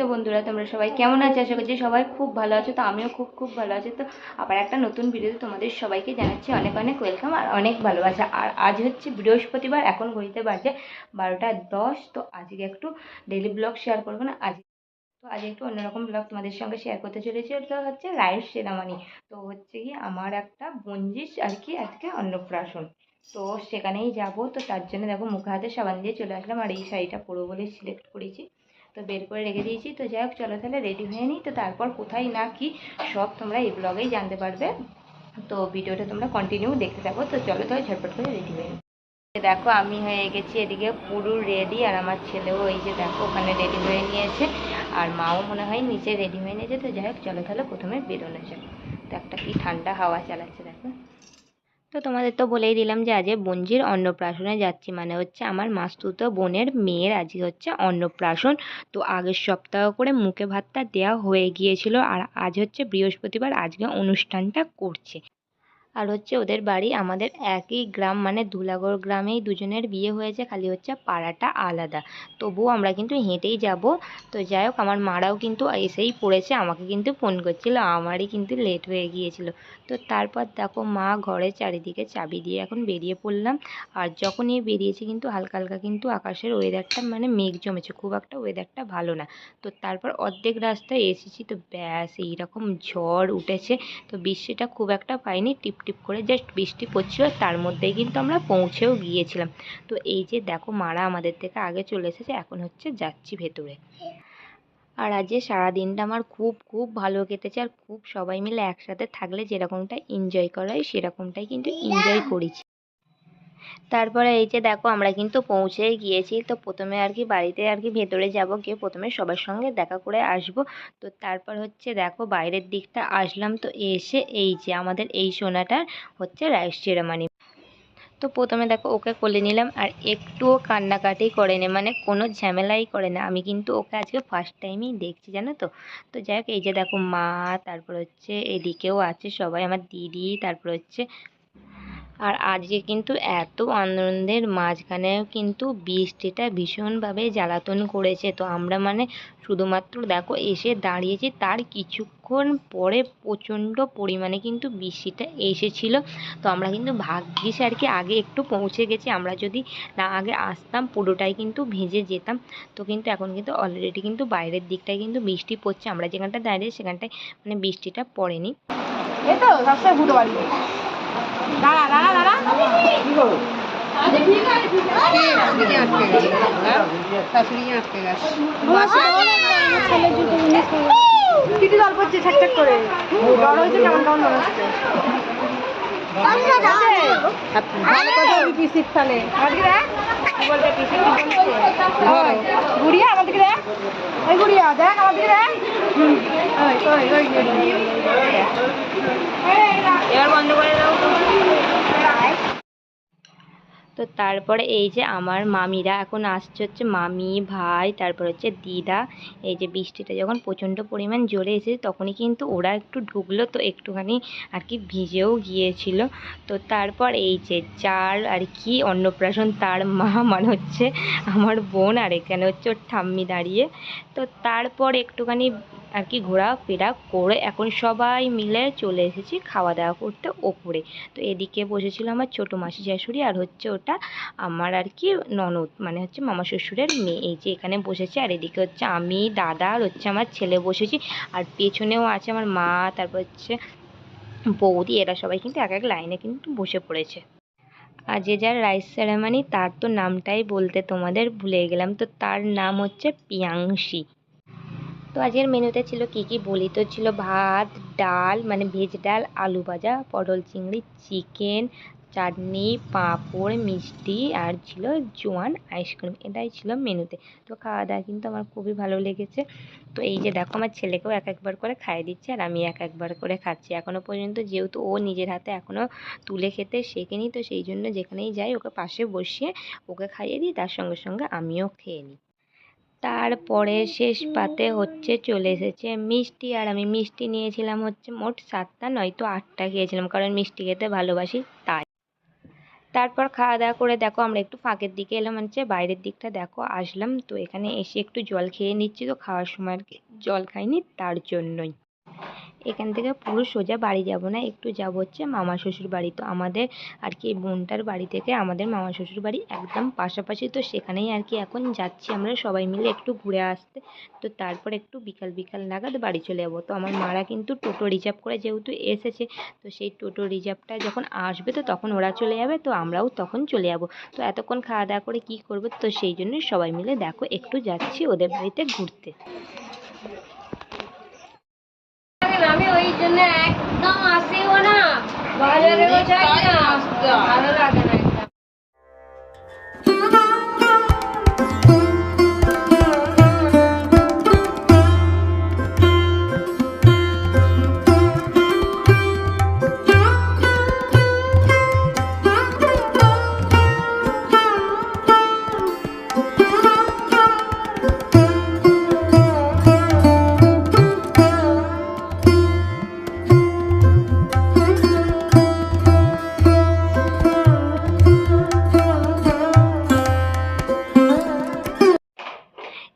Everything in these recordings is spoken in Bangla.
তো বন্ধুরা, তোমরা সবাই কেমন আছো? আশা করছি সবাই খুব ভালো আছো। তো আমিও খুব খুব ভালো আছি। তো আবার একটা নতুন ভিডিওতে তোমাদের সবাইকে জানাচ্ছি অনেক অনেক ওয়েলকাম আর অনেক ভালোবাসা। আর আজ হচ্ছে বৃহস্পতিবার, এখন ঘড়িতে বাজে বারোটা দশ। তো আজকে একটু ডেলি ব্লগ শেয়ার করব না। আজ তো আজ একটু অন্যরকম ব্লগ তোমাদের সঙ্গে শেয়ার করতে চলেছি। ওটা হচ্ছে রাইস সেরামানি তো হচ্ছে কি, আমার একটা বঞ্জিস আর কি আজকে অন্নপ্রাশন। তো সেখানেই যাব। তো তার জন্য দেখো মুখে হাতে সাবান দিয়ে চলে আসলাম। আর এই শাড়িটা পরবো বলে সিলেক্ট করেছি। তো বের করে রেখে দিয়েছি। তো যাই হোক, চলো তাহলে রেডি হয়ে নিই। তো তারপর কোথায় না কি সব তোমরা এই ব্লগেই জানতে পারবে। তো ভিডিওটা তোমরা কন্টিনিউ দেখতে থাকো। তো চলো তাহলে ঝটপট করে রেডি হয়ে নিই। দেখো, আমি হয়ে গেছি এদিকে পুরো রেডি আর আমার ছেলেও এই যে দেখো, ওখানে রেডি হয়ে নিয়েছে। আর মাও মনে হয় নিচে রেডি হয়ে নিয়েছে। তো যাই হোক, চলো তাহলে প্রথমে বেরোনো যাক। তো একটা কি ঠান্ডা হাওয়া চালাচ্ছে, দেখো। তো তোমাদের তো বলেই দিলাম যে আজকে বঞ্জির অন্নপ্রাশনে যাচ্ছি মানে হচ্ছে আমার মাস্তুতো বোনের মেয়ের আজকে হচ্ছে অন্নপ্রাশন। তো আগের সপ্তাহ করে মুখে ভাতটা দেওয়া হয়ে গিয়েছিল আর আজ হচ্ছে বৃহস্পতিবার আজকে অনুষ্ঠানটা করছে। আর হচ্ছে ওদের বাড়ি আমাদের একই গ্রাম মানে ধুলাগড় গ্রামেই দুজনের বিয়ে হয়েছে, খালি হচ্ছে পাড়াটা আলাদা। তবুও আমরা কিন্তু হেঁটেই যাব। তো যাই হোক, আমার মারাও কিন্তু এসেই পড়েছে, আমাকে কিন্তু ফোন করছিল, আমারই কিন্তু লেট হয়ে গিয়েছিল। তো তারপর দেখো মা ঘরের চারিদিকে চাবি দিয়ে এখন বেরিয়ে পড়লাম। আর যখনই বেরিয়েছি কিন্তু হালকা হালকা কিন্তু আকাশের ওয়েদারটা মানে মেঘ জমেছে, খুব একটা ওয়েদারটা ভালো না। তো তারপর অর্ধেক রাস্তায় এসেছি, তো ব্যাস, এইরকম ঝড় উঠেছে। তো বৃষ্টিটা খুব একটা পাইনি টিপ টিপ করে জাস্ট বৃষ্টি পড়ছিল তার মধ্যেই কিন্তু আমরা পৌঁছেও গিয়েছিলাম। তো এই যে দেখো মারা আমাদের থেকে আগে চলে এসেছে, এখন হচ্ছে যাচ্ছি ভেতরে। আর আজকে সারাদিনটা আমার খুব খুব ভালো কেটেছে আর খুব সবাই মিলে একসাথে থাকলে যেরকমটা এনজয় করা হয়, সেরকমটাই কিন্তু এনজয় করেছি। তারপরে এই যে দেখো, আমরা কিন্তু পৌঁছে গিয়েছি। তো প্রথমে আর কি বাড়িতে আর কি ভেতরে যাব, গিয়ে প্রথমে সবার সঙ্গে দেখা করে আসব। তো তারপর হচ্ছে দেখো, বাইরের দিকটা আসলাম। তো এসে এই যে আমাদের এই সোনাটার হচ্ছে রাইস চেরামানি তো প্রথমে দেখো, ওকে কোলে নিলাম। আর একটুও কান্নাকাটি করে না মানে কোনো ঝামেলাই করে না আমি কিন্তু ওকে আজকে ফার্স্ট টাইমই দেখছি, জানো তো। তো যাই হোক, এই যে দেখো মা, তারপর হচ্ছে এদিকেও আছে সবাই, আমার দিদি, তারপর হচ্ছে আর আজকে কিন্তু এত আনন্দের মাঝখানেও কিন্তু বৃষ্টিটা ভীষণভাবে জ্বালাতন করেছে। তো আমরা মানে শুধুমাত্র দেখো এসে দাঁড়িয়েছি, তার কিছুক্ষণ পরে প্রচণ্ড পরিমাণে কিন্তু বৃষ্টিটা এসেছিল। তো আমরা কিন্তু ভাগ্যিস আর কি আগে একটু পৌঁছে গেছি, আমরা যদি না আগে আসতাম পুরোটাই কিন্তু ভেজে যেতাম। তো কিন্তু এখন কিন্তু অলরেডি কিন্তু বাইরের দিকটায় কিন্তু বৃষ্টি পড়ছে, আমরা যেখানটা দাঁড়িয়ে সেখানটায় মানে বৃষ্টিটা পড়েনি। তো দাঁড়া দাঁড়া দাঁড়া। জল করে। হয়েছে কেমন কেমন মনে হচ্ছে? গুড়িয়া ওই গুড়িয়া দেখ আমাদেরকে দেখ হুম, ওই ওই ওই গুড়িয়া। এবার বন্ধ করে দাও তো তারপরে এই যে আমার মামিরা এখন আসছে হচ্ছে মামি, ভাই, তারপর হচ্ছে দিদা। এই যে বৃষ্টিটা যখন প্রচণ্ড পরিমাণ জোরে এসেছে, তখনই কিন্তু ওরা একটু ঢুকলো, তো একটুখানি আর কি ভিজেও গিয়েছিল। তো তারপর এই যে যার আর কি অন্নপ্রাশন তার মা মানে হচ্ছে আমার বোন, আর এখানে হচ্ছে ওর ঠাম্মি দাঁড়িয়ে। তো তারপর একটুখানি আর কি ঘোরাফেরা করে এখন সবাই মিলে চলে এসেছি খাওয়া দাওয়া করতে ওপরে। তো এদিকে বসেছিল আমার ছোটো মাসি শাশুড়ি আর হচ্ছে ওটা আমার আর কি ননদ মানে হচ্ছে মামা শ্বশুরের মেয়ে। এই যে এখানে বসেছে আর এদিকে হচ্ছে আমি, দাদা আর হচ্ছে আমার ছেলে বসেছি। আর পেছনেও আছে আমার মা, তারপর হচ্ছে বৌদি, এরা সবাই কিন্তু এক এক লাইনে কিন্তু বসে পড়েছে। আর যে যার রাইস সেরেমানি, তার তো নামটাই বলতে তোমাদের ভুলে গেলাম। তো তার নাম হচ্ছে পিয়াংশি তো আজকের মেনুতে ছিল কি কি? বলি তো ছিল ভাত, ডাল মানে ভেজ ডাল, আলু ভাজা, পটল চিংড়ি, চিকেন, চাটনি, পাঁপড়, মিষ্টি আর ছিল জোয়ান আইসক্রিম। এটাই ছিল মেনুতে। তো খাওয়া দাওয়া কিন্তু আমার খুবই ভালো লেগেছে। তো এই যে দেখো, আমার ছেলেকেও এক একবার করে খাইয়ে দিচ্ছে আর আমি এক একবার করে খাচ্ছি। এখনও পর্যন্ত যেহেতু ও নিজের হাতে এখনও তুলে খেতে শেখেনি, তো সেই জন্য যেখানেই যাই ওকে পাশে বসিয়ে ওকে খাইয়ে দিই, তার সঙ্গে সঙ্গে আমিও খেয়ে নিই। তারপরে শেষ পাতে হচ্ছে চলে এসেছে মিষ্টি আর আমি মিষ্টি নিয়েছিলাম হচ্ছে মোট সাতটা, নয়তো আটটা খেয়েছিলাম, কারণ মিষ্টি খেতে ভালোবাসি তাই। তারপর খাওয়া দাওয়া করে দেখো আমরা একটু ফাঁকের দিকে এলাম, হচ্ছে বাইরের দিকটা দেখো, আসলাম। তো এখানে এসে একটু জল খেয়ে নিচ্ছি, তো খাওয়ার সময় আর কি জল খাইনি, তার জন্যই। এখান থেকে পুরো সোজা বাড়ি যাব না, একটু যাব হচ্ছে মামা শ্বশুর বাড়ি। তো আমাদের আর কি বোনটার বাড়ি থেকে আমাদের মামা শ্বশুর বাড়ি একদম পাশাপাশি, তো সেখানেই আর কি এখন যাচ্ছি আমরা সবাই মিলে একটু ঘুরে আসতে। তো তারপর একটু বিকাল বিকাল নাগাদ বাড়ি চলে যাব। তো আমার মারা কিন্তু টোটো রিজার্ভ করে যেহেতু এসেছে, তো সেই টোটো রিজার্ভটা যখন আসবে তো তখন ওরা চলে যাবে, তো আমরাও তখন চলে যাব। তো এতক্ষণ খাওয়া দাওয়া করে কি করব, তো সেই জন্যই সবাই মিলে দেখো একটু যাচ্ছি ওদের বাড়িতে ঘুরতে। আমি ওই জন্য একদম আসিও না। বাজারেও যাই না। ভালো লাগে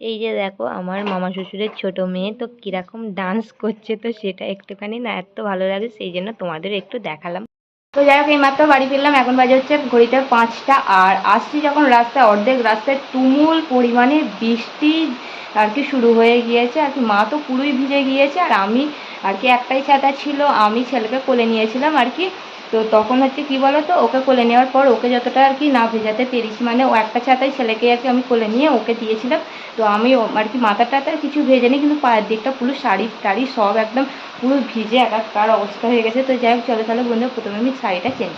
এই যে দেখো, আমার মামা শ্বশুরের ছোট মেয়ে, তো কীরকম ডান্স করছে তো সেটা একটুখানি না এত ভালো লাগে, সেই জন্য তোমাদের একটু দেখালাম। তো যাই হোক, এইমাত্র বাড়ি ফিরলাম, এখন বাজে হচ্ছে ঘড়িতে পাঁচটা, আর আসছি যখন রাস্তায়, অর্ধেক রাস্তায় তুমুল পরিমাণে বৃষ্টি আর কি শুরু হয়ে গিয়েছে, আর কি মা তো পুরোই ভিজে গিয়েছে, আর আমি আর কি একটাই ছাতা ছিল, আমি ছেলেকে কোলে নিয়েছিলাম আর কি তো তখন হচ্ছে কি বলো তো ওকে কোলে নেওয়ার পর ওকে যতটা আর কি না ভেজাতে পেরেছি মানে ও একটা ছাতায় ছেলেকে আর কি আমি কোলে নিয়ে ওকে দিয়েছিলাম। তো আমি আর কি মাথাটা টাথার কিছু ভেজেনি, কিন্তু পায়ের দিকটা পুরো শাড়ি টাড়ি সব একদম পুরো ভিজে একাকার অবস্থা হয়ে গেছে। তো যাই হোক, চলো তাহলে বন্ধু প্রথমে আমি শাড়িটা চেঞ্জ